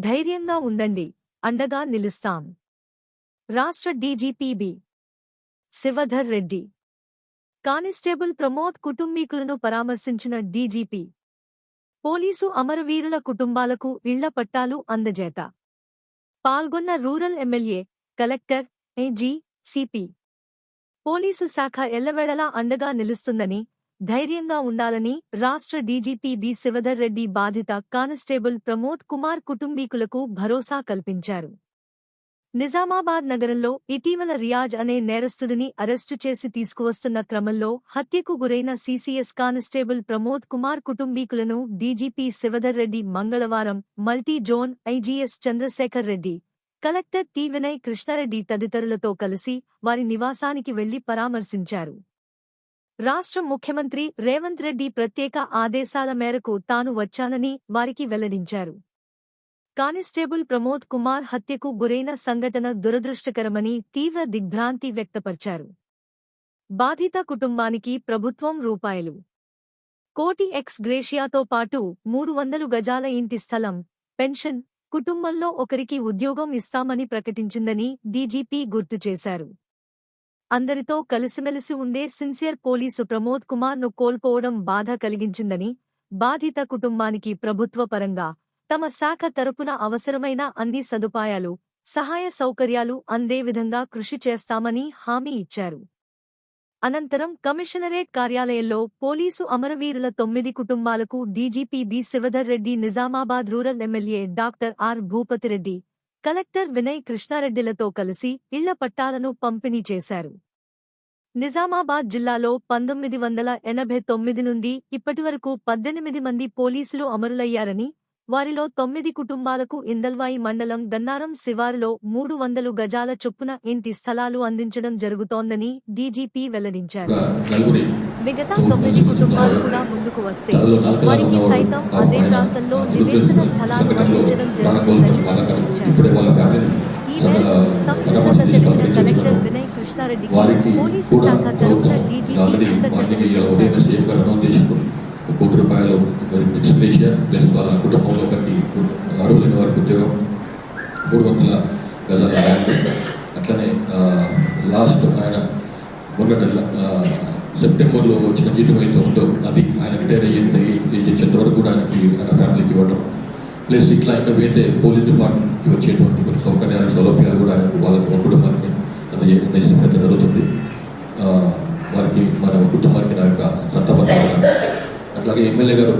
ధైర్యంగా ఉండండి అండగా నిలుస్తాం. రాష్ట్ర DGP B. Shivadhar Reddy. Constable Pramod కుటుంబీకులను పరామర్శించిన డీజీపీ. పోలీసు అమరవీరుల కుటుంబాలకు ఇళ్ళ పట్టాలు అందజేత. పాల్గొన్న rural MLA collector AG CP. Police శాఖ ఎల్లవేళలా అండగా నిలుస్తుందని ధైర్యంగా ఉండాలని రాష్ట్ర డీజీపీ బి. శివధర్ రెడ్డి బాధిత కానిస్టేబుల్ ప్రమోద్ కుమార్ కుటుంబీకులకు భరోసా కల్పించారు. నిజామాబాద్ నగరంలో ఇటీవల రియాజ్ అనే నేరస్తుడిని అరెస్టు చేసి తీసుకువస్తున్న క్రమంలో హత్యకు గురైన సీసీఎస్ కానిస్టేబుల్ ప్రమోద్ కుమార్ కుటుంబీకులను డీజీపీ శివధర్ రెడ్డి మంగళవారం multi zone IGs Chandrashekar Reddy collector T. Vinay Krishna Reddy తదితరులతో కలిసి వారి నివాసానికి వెళ్ళి పరామర్శించారు. రాష్ట్ర ముఖ్యమంత్రి రేవంత్ రెడ్డి ప్రత్యేక ఆదేశాల మేరకు తాను వచ్చానని వారికి వెల్లడించారు. కానిస్టేబుల్ ప్రమోద్ కుమార్ హత్యకు గురైన సంఘటన దురదృష్టకరమని తీవ్ర దిగ్భ్రాంతి వ్యక్తపరిచారు. బాధిత కుటుంబానికి ప్రభుత్వం రూపాయలు. కోటి ఎక్స్ గ్రేషియాతో పాటు మూడు వందలు గజాల ఇంటి స్థలం పెన్షన్ కుటుంబంలో ఒకరికి ఉద్యోగం ఇస్తామని ప్రకటించిందని డీజీపీ గుర్తు చేశారు. అందరితో కలిసిమెలిసి ఉండే సిన్సియర్ పోలీసు ప్రమోద్ కుమార్ను కోల్పోవడం బాధ కలిగించిందని బాధిత కుటుంబానికి ప్రభుత్వ పరంగా తమ శాఖ తరపున అవసరమైన అన్ని సదుపాయాలు సహాయ సౌకర్యాలు అందే విధంగా కృషి చేస్తామని హామీ ఇచ్చారు. అనంతరం కమిషనరేట్ కార్యాలయంలో పోలీసు అమరవీరుల తొమ్మిది కుటుంబాలకు DGP B. Shivadhar Reddy Nizamabad rural MLA doctor R. Bhupathi Reddy collector Vinay కృష్ణారెడ్డిలతో కలిసి ఇళ్ళ పట్టాలను పంపిణీ చేశారు. నిజామాబాద్ జిల్లాలో పంతొమ్మిది వందల ఎనభై తొమ్మిది నుండి ఇప్పటివరకు పద్దెనిమిది మంది పోలీసులు అమరులయ్యారని వారిలో తొమ్మిది కుటుంబాలకు ఇందల్వాయి మండలం గన్నారం శివారులో మూడు వందలు గజాల చొప్పున ఇంటి స్థలాలు అందించడం జరుగుతోందని డీజీపీ వెల్లడించారు. మిగతా తొమ్మిది కుటుంబాలు కూడా ముందుకు వస్తే వారికి సైతం అదే ప్రాంతంలో నివేశన స్థలాలు అందించడం జరుగుతుందని సూచించారు. తెలిపిన కలెక్టర్ వినయ్ కృష్ణారెడ్డికి పోలీసు శాఖ తరపున డీజీపీ కృతజ్ఞతలు కోటి రూపాయలు మరి ఎక్స్ప్రేషియా ప్లస్ వాళ్ళ కుటుంబంలో ఒకటి లేని వారికి ఉద్యోగం. మూడు వందల గజాల ల్యాండ్ అట్లనే లాస్ట్ ఆయన మొన్న నెల సెప్టెంబర్లో వచ్చిన జీతం అయితే ఉందో అది ఆయన రిటైర్ అయ్యేంత ఏజ్ వచ్చేంత వరకు కూడా ఆయనకి ఆయన ఫ్యామిలీకి ఇవ్వడం ప్లస్ ఇట్లా ఇంకా వేరే పోలీస్ డిపార్ట్మెంట్కి వచ్చేటువంటి కొన్ని సౌకర్యాలు సౌలభ్యాలు కూడా ఆయనకు వాళ్ళకి కుటుంబానికి అందజేసిన అట్లాగే ఎమ్మెల్యే గారు